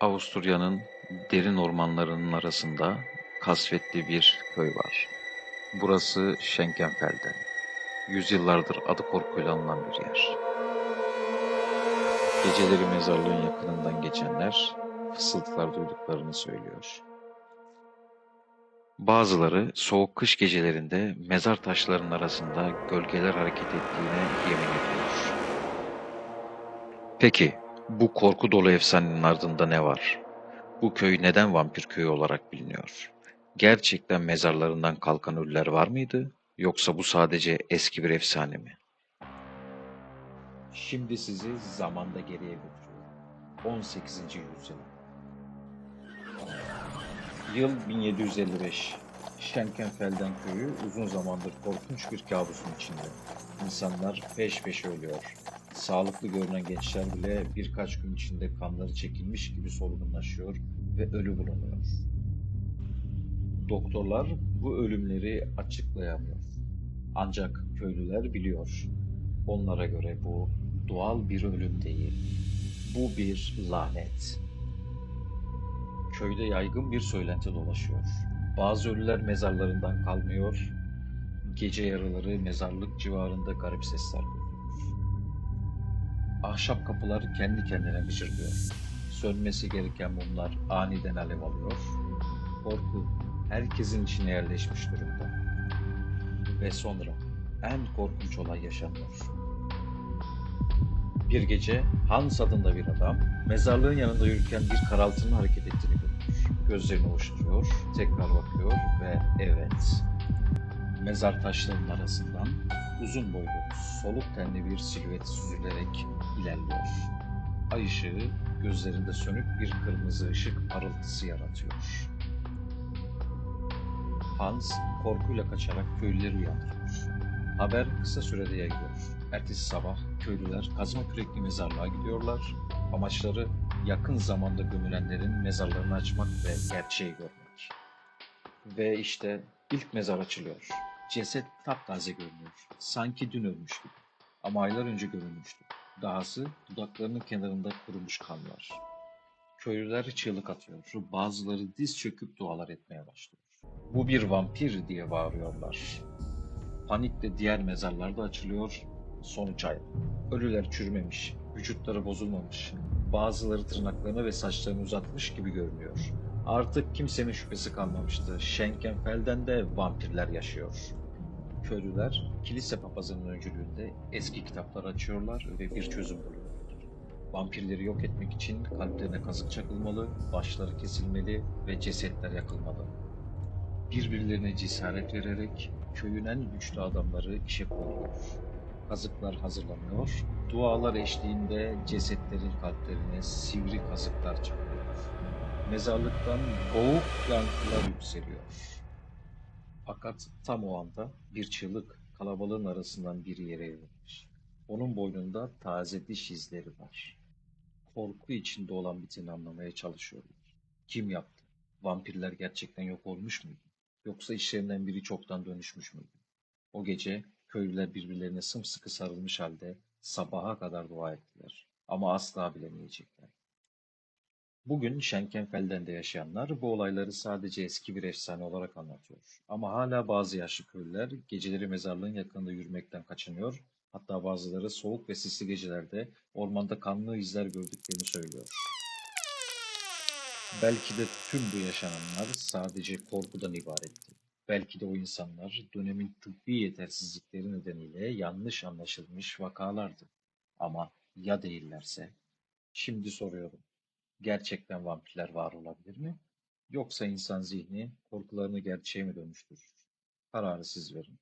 Avusturya'nın derin ormanlarının arasında kasvetli bir köy var. Burası Schenkenfelden. Yüzyıllardır adı korkuyla anılan bir yer. Geceleri mezarlığın yakınından geçenler fısıltılar duyduklarını söylüyor. Bazıları soğuk kış gecelerinde mezar taşlarının arasında gölgeler hareket ettiğine yemin ediyor. Peki bu korku dolu efsanenin ardında ne var? Bu köy neden vampir köyü olarak biliniyor? Gerçekten mezarlarından kalkan ölüler var mıydı? Yoksa bu sadece eski bir efsane mi? Şimdi sizi zamanda geriye götürüyorum. 18. yüzyıl. Yıl 1755. Schenkenfelden köyü uzun zamandır korkunç bir kabusun içinde. İnsanlar peş peşe ölüyor. Sağlıklı görünen gençler bile birkaç gün içinde kanları çekilmiş gibi solgunlaşıyor ve ölü bulunuyor. Doktorlar bu ölümleri açıklayamıyor. Ancak köylüler biliyor. Onlara göre bu doğal bir ölüm değil. Bu bir lanet. Köyde yaygın bir söylenti dolaşıyor. Bazı ölüler mezarlarından kalmıyor. Gece yarıları mezarlık civarında garip sesler duyuluyor. Ahşap kapılar kendi kendine gıcırdıyor. Sönmesi gereken mumlar aniden alev alıyor. Korku herkesin içine yerleşmiş durumda. Ve sonra en korkunç olay yaşanıyor. Bir gece Hans adında bir adam mezarlığın yanında yürürken bir karaltının hareket ettiğini görüyor. Gözlerini ovuşturuyor, tekrar bakıyor ve evet mezar taşlarının arasından uzun boylu, soluk tenli bir silüet süzülerek ilerliyor. Ay ışığı gözlerinde sönük bir kırmızı ışık parıltısı yaratıyor. Hans korkuyla kaçarak köylüleri uyandırıyor. Haber kısa sürede yayılıyor. Ertesi sabah köylüler kazma kürekli mezarlığa gidiyorlar. Amaçları yakın zamanda gömülenlerin mezarlarını açmak ve gerçeği görmek. Ve işte ilk mezar açılıyor. Ceset taptaze görünüyor. Sanki dün ölmüş gibi. Ama aylar önce görülmüştü. Dahası dudaklarının kenarında kurumuş kanlar. Köylüler çığlık atıyor. Bazıları diz çöküp dualar etmeye başlıyor. Bu bir vampir diye bağırıyorlar. Panikle diğer mezarlar da açılıyor. Sonuç aynı. Ölüler çürümemiş, vücutları bozulmamış. Bazıları tırnaklarını ve saçlarını uzatmış gibi görünüyor. Artık kimsenin şüphesi kalmamıştı. Schenkenfeld'den de vampirler yaşıyor. Köylüler kilise papazının öncülüğünde eski kitaplar açıyorlar ve bir çözüm buluyorlar. Vampirleri yok etmek için kalplerine kazık çakılmalı, başları kesilmeli ve cesetler yakılmalı. Birbirlerine cesaret vererek köyün en güçlü adamları işe koyuluyor. Kazıklar hazırlanıyor, dualar eşliğinde cesetlerin kalplerine sivri kazıklar çakılıyor. Mezarlıktan boğuk yankılar yükseliyor. Fakat tam o anda bir çığlık kalabalığın arasından bir yere yayılmış. Onun boynunda taze diş izleri var. Korku içinde olan biteni anlamaya çalışıyorlar. Kim yaptı? Vampirler gerçekten yok olmuş muydu? Yoksa işlerinden biri çoktan dönüşmüş müydü? O gece köylüler birbirlerine sımsıkı sarılmış halde sabaha kadar dua ettiler. Ama asla bilemeyecekler. Bugün Schenkenfeld'de yaşayanlar bu olayları sadece eski bir efsane olarak anlatıyor. Ama hala bazı yaşlı köylüler geceleri mezarlığın yakınında yürümekten kaçınıyor. Hatta bazıları soğuk ve sisli gecelerde ormanda kanlı izler gördüklerini söylüyor. Belki de tüm bu yaşananlar sadece korkudan ibaretti. Belki de o insanlar dönemin tıbbi yetersizlikleri nedeniyle yanlış anlaşılmış vakalardı. Ama ya değillerse? Şimdi soruyorum. Gerçekten vampirler var olabilir mi? Yoksa insan zihni korkularını gerçeğe mi dönüştürür? Kararı siz verin.